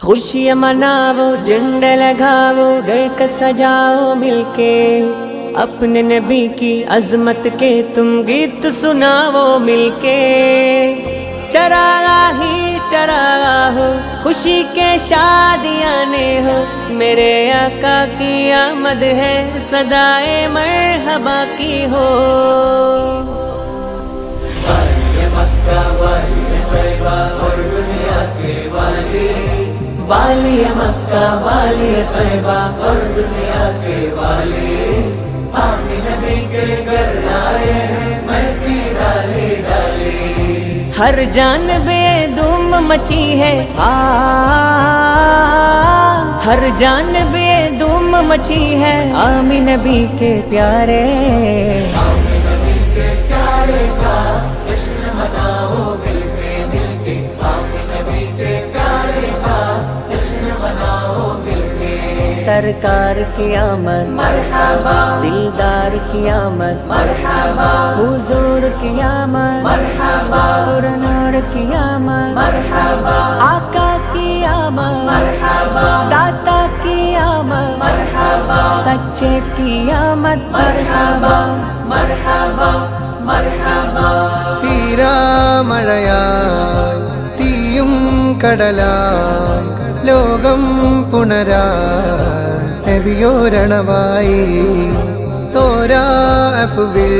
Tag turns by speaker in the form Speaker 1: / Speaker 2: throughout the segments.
Speaker 1: खुशियाँ मनाओ झंडे लगाओ का सजाओ मिलके। अपने नबी की अजमत के तुम गीत सुनाओ मिलके। चरागा ही चरागा हो, खुशी के शादियाँ ने हो। मेरे आका की आमद है, सदाए मरहबा की हो। वाली मक्का, वाली तैबा, और दुनिया के नबी के घर आए हैं डाली डाली। हर जानबे धूम मची है हर जानबे धूम मची है आमी नबी के प्यारे। सरकार की आमद मरहबा दिलदार की आमद मरहबा हुजूर की आमद मरहबा पुरनूर की आमद मरहबा आका की आमद मरहबा दाता की आमद मरहबा सच्चे की आमद मरहबा मरहबा मरहबा
Speaker 2: തീരാമഴയായി തീയും കടലായി ലോകം പുണരാ നബിയോരണമായി തോരാഫുവിൽ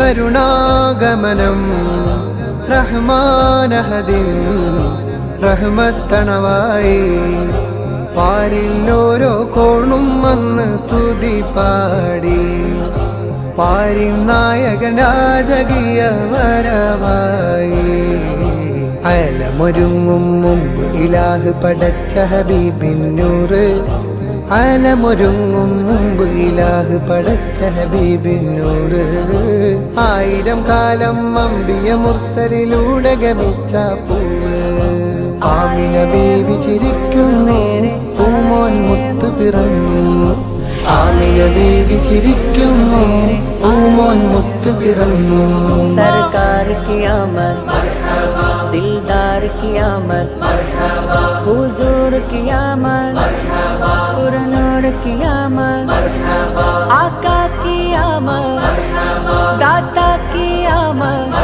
Speaker 2: കരുണാഗമനം. റഹ്മാനഹദിൻ റഹ്മത്തണവായി. പാരിൽ ഓരോ കോണും വന്ന് സ്തുതി പാടി. പാരിൽ നായകൻ രാജകീയ വരവായി. അലമൊരുങ്ങും മുമ്പ് ഇലാഹ് പടച്ച ഹബീബിന്നൂറ് അലമൊരുങ്ങും മുമ്പ് ഇലാഹ് പടച്ച ഹബീബിന്നൂറ് ആയിരം കാലം അമ്പിയ മുർസലിലൂടെ ഗമിച്ച പൂവ്. ആമിന ബേബി ചിരിക്കുന്നു പൂമോൻ മുത്തു പിറന്നു. ആമിന ബേബി ചിരിക്കുന്നു പൂമോൻ മുത്തു പിറന്നു.
Speaker 1: സർക്കാർ കിയാമത്ത് की आमद हुजूर की आमद पुरनूर की आमद आका की आमद दाता की आमद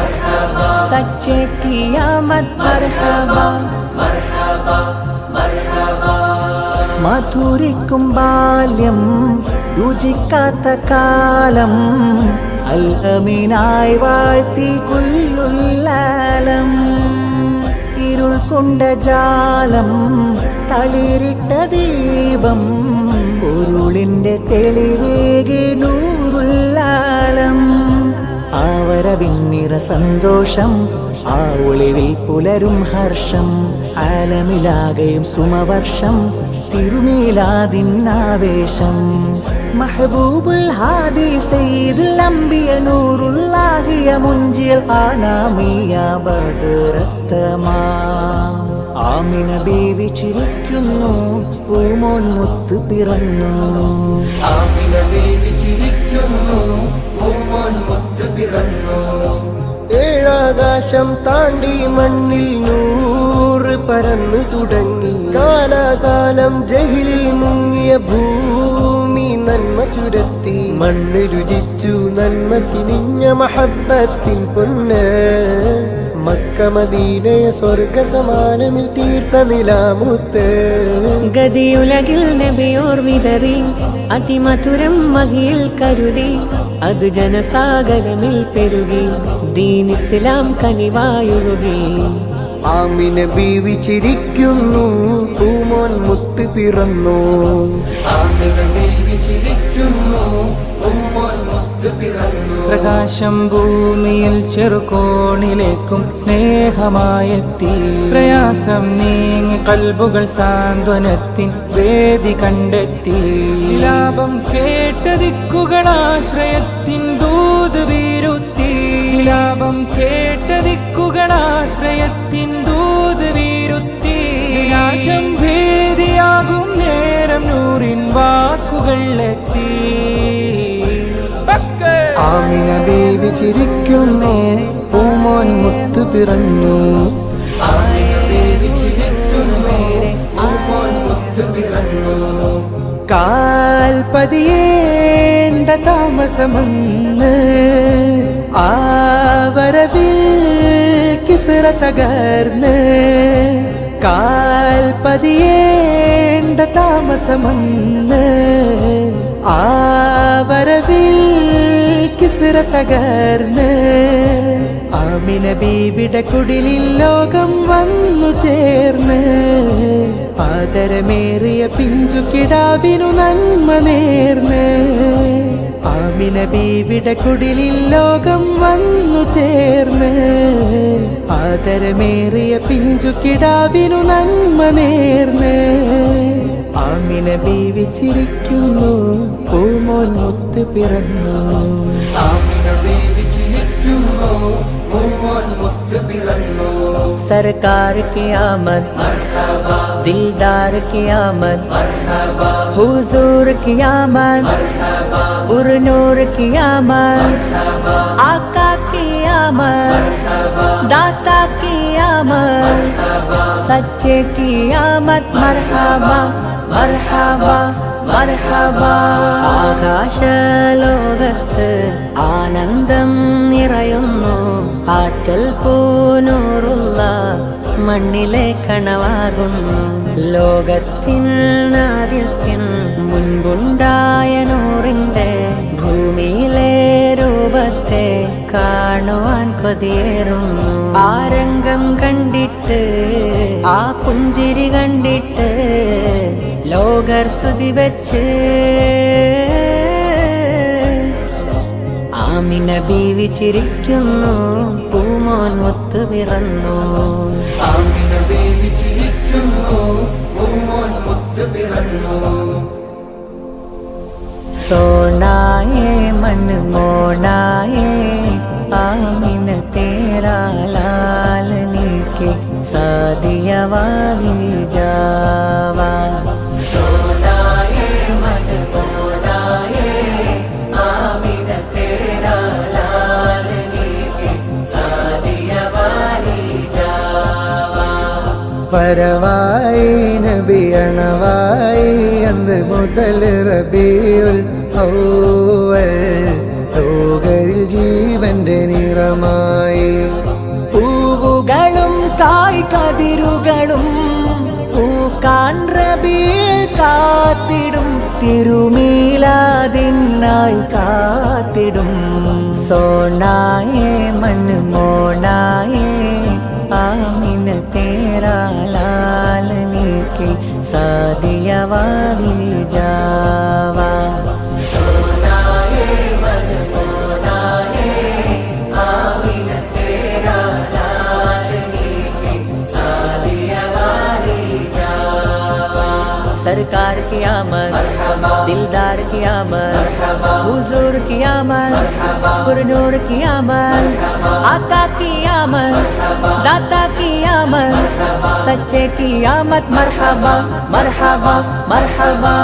Speaker 1: सच्चे की आमद मरहबा
Speaker 2: മധുരിക്കും ബാല്യം രുചിക്കാത്ത കാലം അൽ അമീനായി വാഴ്ത്തി കൊല്ലുല്ലാലം ഇരുൾ കൊണ്ട ജാലം തളിരിട്ട ദീപം പൊരുളിന്റെ തെളിവേകി നൂറുല്ലാലം. ആവരവിന്നിറ സന്തോഷം ആ ഒളിവിൽ പുലരും ഹർഷം അലമിലാകയും സുമവർഷം തിരുമേലാതിന്നാവേശം. മഹബൂബുൽ ഹാദി സയ്യിദുൽ അംബിയ നൂറുല്ലാഹിയ മുഞ്ചിൽ ആനാമിയ ആമിന ബീവി ചിരിക്കുന്നു പൂമോൻ മുത്ത് പിറന്നു. ആമിന ബീവി ചിരിക്കുന്നു പൂമോൻ മുത്ത് പിറന്നു. ഏഴാകാശം താണ്ടി മണ്ണിൽ നൂറ് പരന്നു തുടങ്ങി. കാലാകാലം ജഹിലിൽ മുങ്ങിയ ഭൂ ചുരത്തി. മണ്ണ് രുചിച്ചു നന്മ കിനിഞ്ഞ മഹബത്തിൻ പൊന്ന്. മക്കമദീനയ സ്വർഗ സമാനമിൽ തീർത്ത നിലാമുത്ത്.
Speaker 1: ഗതിയുലകിൽ നബിയോർ വിതറി അതിമധുരം മഹിയിൽ കരുതി അത് ജനസാഗരമിൽ പെരുകി ദീൻ ഇസ്ലാം കനിവായൊഴുകി.
Speaker 2: ആമിന ബീവി ചിരിക്കുന്നു പൂമോൻ മുത്ത് പിറന്നു. ആമിനെ ബീവി ചിരിക്കുന്നു
Speaker 3: പ്രകാശം ഭൂമിയിൽ ചെറുകോണിലേക്കും സ്നേഹമായെത്തി. പ്രയാസം നീങ്ങി കൽബുകൾ സാന്ത്വനത്തിൻ വേദി കണ്ടെത്തി. ലാഭം കേട്ട ദിക്കുകളാശ്രയത്തിൻ ദൂത് വീരുത്തി ലാഭം കേട്ട ദിക്കുകൾ ആശ്രയത്തിൻ ദൂത് വീരുത്തി. വിനാശം ഭേദിയാകും നേരം നൂറിൻ വാക്കുകൾ എത്തി.
Speaker 2: ആമിന ദേവി ചിരിക്കുന്നു പൂമോൻ മുത്ത് പിറന്നു. കാൽപതിയേണ്ട താമസമെന്ന്. ആ ആവരവിൽ കിസറ തകർന്ന് കാൽപതിയേണ്ട താമസമൊന്ന് ആവരവിൽ കിസറ തകർന്ന് ആമിന ബീവിട കുടിലിൽ ലോകം വന്നു ചേർന്ന് ആദരമേറിയ പിഞ്ചു കിടാവിനു നന്മ നേർന്ന് ആമിന ബീവിയുടെ കുടിലിൽ ലോകം വന്നു ചേർന്ന്. ആദരമേറിയ പിഞ്ചു കിടാവിനു നന്മ നേർന്ന്. ആമിന ബീവി പൂമോൻ മുത്ത് പിറന്നു.
Speaker 4: ആമിന
Speaker 1: सरकार की आमद दिलदार की आमद हुजूर की आमद पुरनूर की आमद आका की आमद दाता की आमद सच्चे की आमद मरहबा मरहबा മർഹബ ആകാശലോകത്ത് ആനന്ദം നിറയുന്നു ആറ്റൽ പൂനൂറുള്ള മണ്ണിലെ കണവാകുന്നു. ലോകത്തിൻ ആദ്യത്തിൻ മുൻപുണ്ടായ നൂറിന്റെ ഭൂമിയിലെ രൂപത്തെ കാണുവാൻ കൊതിയേറുന്നു. ആരംഗം രംഗം കണ്ടിട്ട് ആ പുഞ്ചിരി കണ്ടിട്ട് ലോകർ സ്തുതി വെച്ച് ആമിന ബീവി ചിരിക്കുന്നു. പൂമോൻ ഒത്ത് പിറന്നു. സോണായേ മൻമോണായേ ആമിന തേരാ ലാലനിക്ക്
Speaker 4: വരവായി നബി അണവായി അന്ന് മുതൽ റബിയുൽ ഔവൽ. ലോകരിൽ ജീവന്റെ നിറമായി.
Speaker 1: പൂവുകളും കായ്കതിരുകളും പൂക്കാൻ റബിയിൽ കാത്തിടും. തിരുമീലാതിനായി കാത്തിടും. സോണായേ আমার। হুজুর কি আমার? পুরনুর কি আমার? আকা কি আমার? দাতা কি আমার? সচ্চে কিয়ামত, মরহাবা মরহাবা মরহাবা।